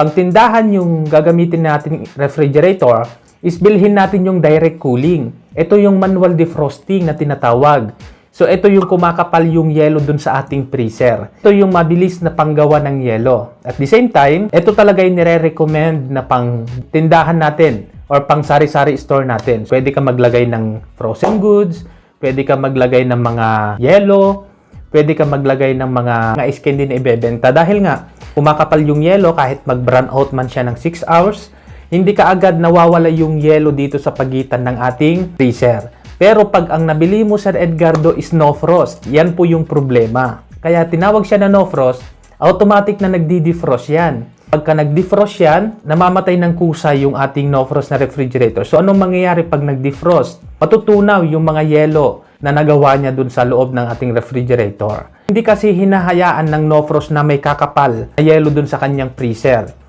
Pag tindahan yung gagamitin natin refrigerator, is bilhin natin yung direct cooling. Ito yung manual defrosting na tinatawag. So, ito yung kumakapal yung yelo dun sa ating freezer. Ito yung mabilis na panggawa ng yelo. At the same time, ito talaga yung nire-recommend na pang tindahan natin or pang sari-sari store natin. Pwede ka maglagay ng frozen goods, pwede ka maglagay ng mga yelo, pwede ka maglagay ng mga, mga skin din na ibebenta. Dahil nga, kumakapal yung yelo kahit mag-brown out man siya ng 6 hours, hindi ka agad nawawala yung yelo dito sa pagitan ng ating freezer. Pero pag ang nabili mo Sir Edgardo is no frost, yan po yung problema. Kaya tinawag siya na no frost, automatic na nagdi-defrost yan. Pagka nag-defrost yan, namamatay ng kusa yung ating no frost na refrigerator. So anong mangyayari pag nag-defrost? Matutunaw yung mga yelo na nagawa niya dun sa loob ng ating refrigerator. Hindi kasi hinahayaan ng no frost na may kakapal na yelo dun sa kanyang freezer.